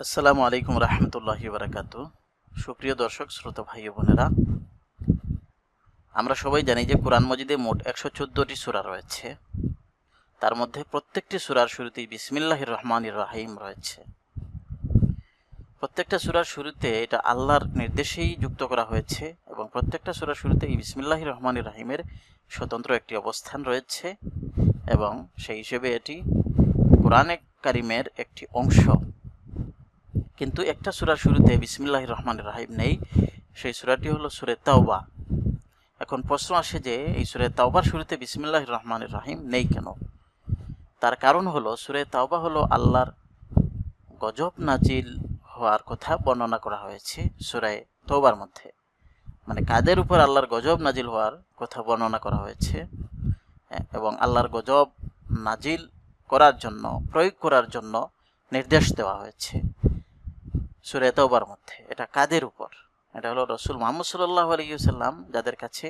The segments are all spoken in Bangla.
আসসালামু আলাইকুম রহমতুল্লাহি বারাকাত। সুপ্রিয় দর্শক, শ্রোতা ভাই বোনেরা, আমরা সবাই জানি যে কোরআন মজিদে মোট একশো চোদ্দোটি সুরা রয়েছে। তার মধ্যে প্রত্যেকটি সুরার শুরুতেই বিসমিল্লাহির রহমানির রাহিম রয়েছে। প্রত্যেকটা সুরার শুরুতে এটা আল্লাহর নির্দেশেই যুক্ত করা হয়েছে এবং প্রত্যেকটা সুরার শুরুতে এই বিসমিল্লাহির রহমানির রাহিমের স্বতন্ত্র একটি অবস্থান রয়েছে এবং সেই হিসেবে এটি কোরআনে কারিমের একটি অংশ। কিন্তু একটা সুরার শুরুতে বিসমিল্লাহ রহমান রাহিম নেই। সেই সুরাটি হলো সুরে তাওবা। এখন প্রশ্ন আসে যে এই সুরে তাওবার শুরুতে বিসমিল্লাহ রহমান রাহিম নেই কেন? তার কারণ হলো সুরে তাওবা হলো আল্লাহর গজব নাজিল হওয়ার কথা বর্ণনা করা হয়েছে সুরায় তওবার মধ্যে। মানে কাদের উপর আল্লাহর গজব নাজিল হওয়ার কথা বর্ণনা করা হয়েছে হ্যাঁ, এবং আল্লাহর গজব নাজিল করার জন্য প্রয়োগ করার জন্য নির্দেশ দেওয়া হয়েছে। সুরে তওবার মধ্যে। এটা কাদের উপর? এটা হলো রসুল মোহাম্মদ সাল্লাহ আলিয়াল্লাম যাদের কাছে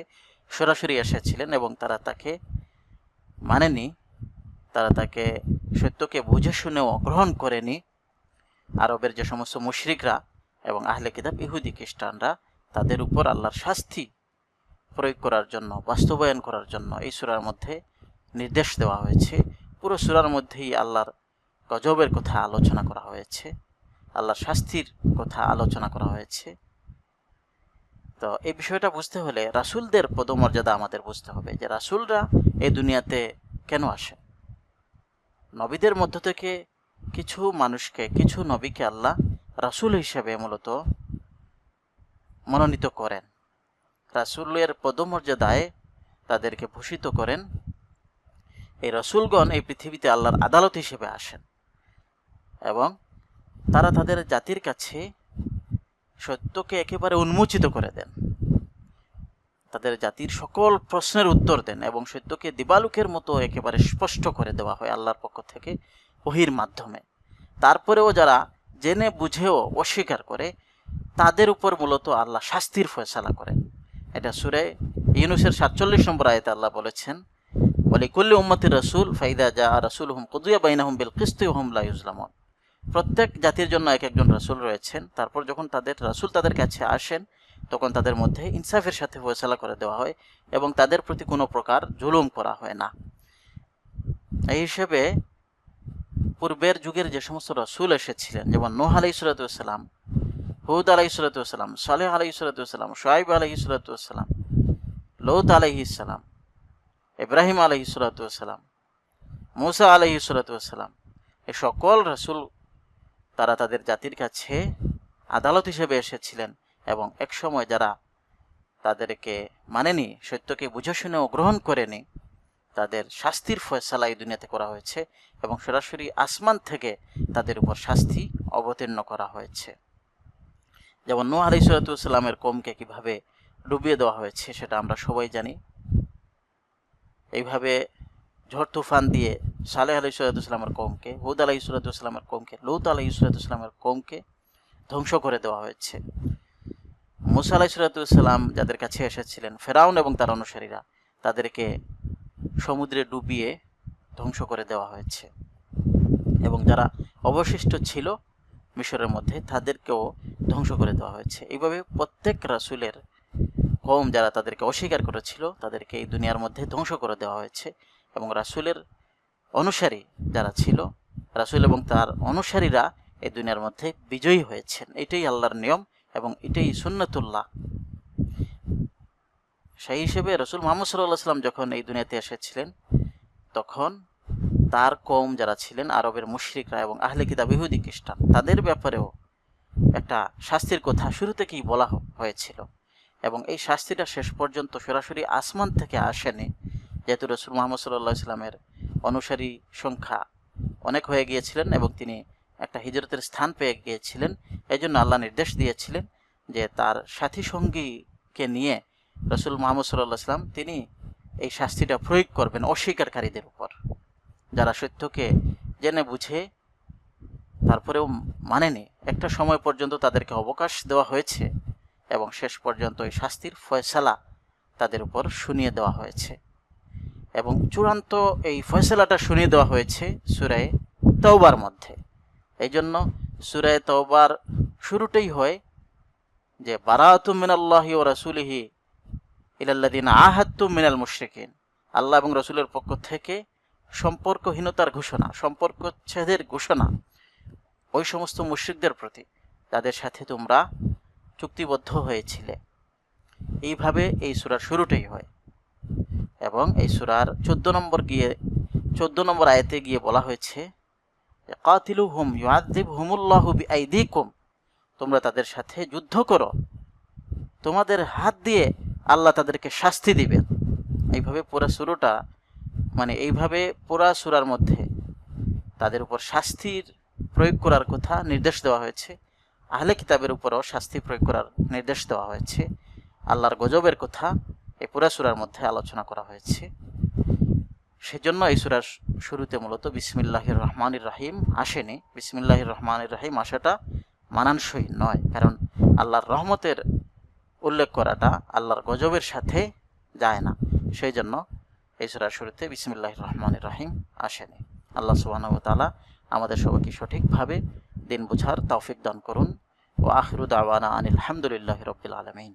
সরাসরি এসেছিলেন এবং তারা তাকে মানেনি, তারা তাকে সত্যকে বুঝে শুনেও গ্রহণ করেনি। আরবের যে সমস্ত মুশরিকরা এবং আহলে কিতাব, ইহুদি খ্রিস্টানরা, তাদের উপর আল্লাহর শাস্তি প্রয়োগ করার জন্য, বাস্তবায়ন করার জন্য এই সুরার মধ্যে নির্দেশ দেওয়া হয়েছে। পুরো সুরার মধ্যেই আল্লাহর গজবের কথা আলোচনা করা হয়েছে। আল্লাহর শাস্তির কথা আলোচনা করা হয়েছে। তো এই বিষয়টা বুঝতে হলে রাসুলদের পদমর্যাদা আমাদের বুঝতে হবে যে রাসুলরা এই দুনিয়াতে কেন আসে নবীদের মধ্য থেকে কিছু মানুষকে, কিছু নবীকে আল্লাহ রাসুল হিসেবে মূলত মনোনীত করেন। রাসুলের পদমর্যাদায় তাদেরকে ভূষিত করেন। এই রসুলগণ এই পৃথিবীতে আল্লাহর আদালত হিসেবে আসেন এবং তারা তাদের জাতির কাছে সত্যকে একেবারে উন্মোচিত করে দেন। তাদের জাতির সকল প্রশ্নের উত্তর দেন এবং সত্যকে দিবালুকের মতো একেবারে স্পষ্ট করে দেওয়া হয় আল্লাহর পক্ষ থেকে ওহির মাধ্যমে। তারপরেও যারা জেনে, বুঝেও অস্বীকার করে, তাদের উপর মূলত আল্লাহ শাস্তির ফয়সালা করেন। এটা সুরে ইউনুসের সাতচল্লিশ নম্বর আয়তে আল্লাহ বলেছেন বলে কুল্লি উম্মতির রসুল, ফাইদা যা রসুল হুম কুদুয়া বাইনা হুম বিল কিস্তি হুম লাইজলামন প্রত্যেক জাতির জন্য এক একজন রাসুল রয়েছেন। তারপর যখন তাদের রাসুল তাদের কাছে আসেন, তখন তাদের মধ্যে ইনসাফের সাথে ফয়সলা করে দেওয়া হয় এবং তাদের প্রতি কোনো প্রকার জুলুম করা হয় না। এই হিসেবে পূর্বের যুগের যে সমস্ত রাসুল এসেছিলেন, যেমন নোহ আলাই সুরাতাম হুদ আলাই সুরাতাম সালেহ আলাই সুরাতাম সোয়াইব আলহি সুরাতাম লৌত আলহি ইসালাম ইব্রাহিম আলহি সুরাতাম মুসা আলহি সুরাতাম এ সকল রাসুল তারা তাদের জাতির কাছে আদালত হিসেবে এসেছিলেন এবং একসময় যারা তাদেরকে মানেনি, সত্যকে বুঝে শুনেও গ্রহণ করেনি, তাদের শাস্তির ফয়সালা এই দুনিয়াতে করা হয়েছে এবং সরাসরি আসমান থেকে তাদের উপর শাস্তি অবতীর্ণ করা হয়েছে। যেমন নোহ আলি সালাতামের কমকে কীভাবে ডুবিয়ে দেওয়া হয়েছে, সেটা আমরা সবাই জানি। এইভাবে ঝড় তুফান দিয়ে সালেহ আলি সালাতামের কমকে হুদ আলাহি সালাতামের কমকে লৌত আলাহি সালাতামের কমকে ধ্বংস করে দেওয়া হয়েছে। মুসা আলাহি সালাতাম যাদের কাছে এসেছিলেন, ফেরাউন এবং তার অনুসারীরা তাদেরকে সমুদ্রে ডুবিয়ে ধ্বংস করে দেওয়া হয়েছে। এবং যারা অবশিষ্ট ছিল মিশরের মধ্যে, তাদেরকেও ধ্বংস করে দেওয়া হয়েছে। এইভাবে প্রত্যেক রাসুলের কম যারা তাদেরকে অস্বীকার করেছিল, তাদেরকে এই দুনিয়ার মধ্যে ধ্বংস করে দেওয়া হয়েছে এবং রাসুলের অনুসারী যারা ছিল, রাসুল এবং তার অনুসারীরা এই দুনিয়ার মধ্যে বিজয়ী হয়েছেন। এটাই আল্লাহর নিয়ম এবং এটাই সুন্নতুল্লাহ। সেই হিসেবে রসুল মোহাম্মদ সাল্লাম যখন এই দুনিয়াতে এসেছিলেন, তখন তার কম যারা ছিলেন, আরবের মুশরিকরা এবং আহলে কিতাব, ইহুদি খ্রিস্টান, তাদের ব্যাপারেও একটা শাস্তির কথা শুরু থেকেই বলা হয়েছিল। এবং এই শাস্তিটা শেষ পর্যন্ত সরাসরি আসমান থেকে আসেনি, যেহেতু রসুল মোহাম্মদ সাল্লাহ ইসলামের অনুসারী সংখ্যা অনেক হয়ে গিয়েছিলেন এবং তিনি একটা হিজরতের স্থান পেয়ে গিয়েছিলেন। এই জন্য আল্লাহ নির্দেশ দিয়েছিলেন যে তার সাথী সঙ্গীকে নিয়ে রসুল মোহাম্মদ সাল্লাহ তিনি এই শাস্তিটা প্রয়োগ করবেন অস্বীকারীদের উপর। যারা সত্যকে জেনে বুঝে, তারপরেও মানেনি, একটা সময় পর্যন্ত তাদেরকে অবকাশ দেওয়া হয়েছে এবং শেষ পর্যন্ত এই শাস্তির ফয়সালা তাদের উপর শুনিয়ে দেওয়া হয়েছে। এবং চূড়ান্ত এই ফয়সলাটা শুনিয়ে দেওয়া হয়েছে সুরায় তওবার মধ্যে। এই জন্য সুরায় তওবার শুরুটাই হয় যে বারাতু মিনাল্লাহি ও রাসুলিহি ইলাল্লাদিন আহাত্তু মিনাল মুশরিকিন। আল্লাহ এবং রসুলের পক্ষ থেকে সম্পর্কহীনতার ঘোষণা সম্পর্ক ছেদের ঘোষণা ওই সমস্ত মুশ্রিকদের প্রতি। তাদের সাথে তোমরা চুক্তিবদ্ধ হয়েছিলে। এইভাবে এই সুরার শুরুটাই হয়। এবং এই সুরার চোদ্দ নম্বর গিয়ে, চোদ্দ নম্বর আয়তে গিয়ে বলা হয়েছে কাতিলু হুম ইউআদিব হুমুল্লাহ বিআইদিকুম তোমরা তাদের সাথে যুদ্ধ করো। তোমাদের হাত দিয়ে আল্লাহ তাদেরকে শাস্তি দিবেন। এইভাবে পুরা সুরোটা মানে এইভাবে পুরা সুরার মধ্যে তাদের উপর শাস্তির প্রয়োগ করার কথা নির্দেশ দেওয়া হয়েছে। আহলে কিতাবের উপরও শাস্তি প্রয়োগ করার নির্দেশ দেওয়া হয়েছে। আল্লাহর গজবের কথা এই পুরা সুরার মধ্যে আলোচনা করা হয়েছে। সেজন্য এই সুরার শুরুতে মূলত বিসমিল্লাহির রহমানির রাহিম আসেনি। বিসমিল্লাহির রহমানির রাহিম আসাটা মানানসই নয়, কারণ আল্লাহর রহমতের উল্লেখ করাটা আল্লাহর গজবের সাথে যায় না। সেই জন্য এই সুরার শুরুতে বিসমিল্লাহ রহমানির রাহিম আসেনি। আল্লাহ সুবাহ তালা আমাদের সবাইকে সঠিকভাবে দিন বুঝার তৌফিক দান করুন। ও আখরুদ আওয়ানা আনিল আলহামদুলিল্লাহ রবিল আলমিন।